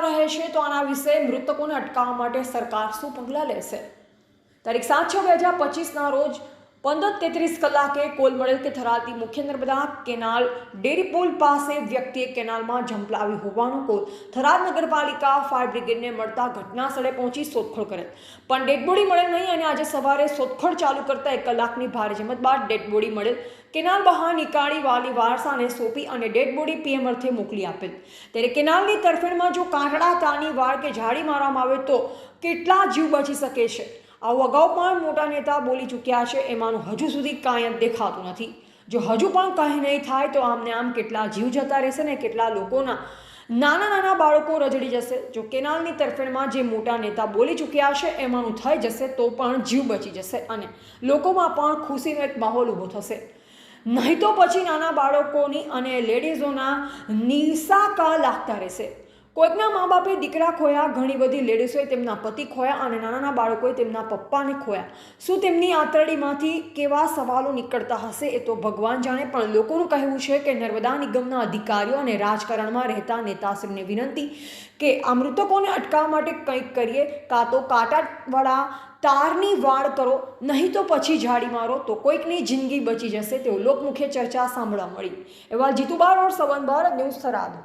રહેશે તો આના વિશે મૃતકોને અટકાવવા માટે સરકાર શું પગલાં લેશે? તારીખ સાત છ બે હજાર પચીસના રોજ પંદર તેત્રીસ કલાકે કોલ મળેલ કે ધરાવતી મુખ્ય નર્મદા કેનાલ ડેરી પુલ પાસે વ્યક્તિએ કેનાલમાં ઝંપલાવી હોવાનો કોલ. થરાદ નગરપાલિકા ફાયર બ્રિગેડને મળતા ઘટના સ્થળે પહોંચી શોધખોળ કરેલ પણ ડેડ બોડી મળેલ નહીં અને આજે સવારે શોધખોળ ચાલુ કરતા એક કલાકની ભારે જમત બાદ ડેડ બોડી મળેલ. કેનાલ બહાર નીકાળી વાલી વારસાને સોંપી અને ડેડ બોડી મોકલી આપેલ. ત્યારે કેનાલની તરફેણમાં જો કાંકડા તાની વાળ કે ઝાડી મારવામાં આવે તો કેટલા જીવ બચી શકે છે? આવું અગાઉ પણ મોટા નેતા બોલી ચૂક્યા છે, એમાંનું હજુ સુધી કાંઈ દેખાતું નથી. જો હજુ પણ કંઈ નહીં થાય, તો આમને આમ કેટલા જીવ જતા રહેશે ને કેટલા લોકોના નાના નાના બાળકો રજડી જશે. જો કેનાલની તરફેણમાં જે મોટા નેતા બોલી ચૂક્યા છે, એમાંનું થઈ જશે, તો પણ જીવ બચી જશે અને લોકોમાં પણ ખુશીનો એક માહોલ ઊભો થશે. નહીં તો પછી નાના બાળકોની અને લેડીઝોના નિસાકા લાગતા રહેશે. કોઈકના મા બાપે દીકરા ખોયા, ઘણી બધી લેડીઝોએ તેમના પતિ ખોયા અને નાના બાળકોએ તેમના પપ્પાને ખોયા. શું તેમની આંતરડીમાંથી કેવા સવાલો નીકળતા હશે એ તો ભગવાન જાણે, પણ લોકોનું કહેવું છે કે નર્મદા નિગમના અધિકારીઓ અને રાજકારણમાં રહેતા નેતાશ્રીને વિનંતી કે આ મૃતકોને અટકાવવા માટે કંઈક કરીએ. કાં તો કાંટાવાળા તારની વાળ કરો, નહીં તો પછી ઝાડી મારો, તો કોઈકની જિંદગી બચી જશે તેવું લોકમુખ્ય ચર્ચા સાંભળવા મળી. એવા જીતુબાર ઓર સંબંધ ભારત ન્યૂઝ થરાદ.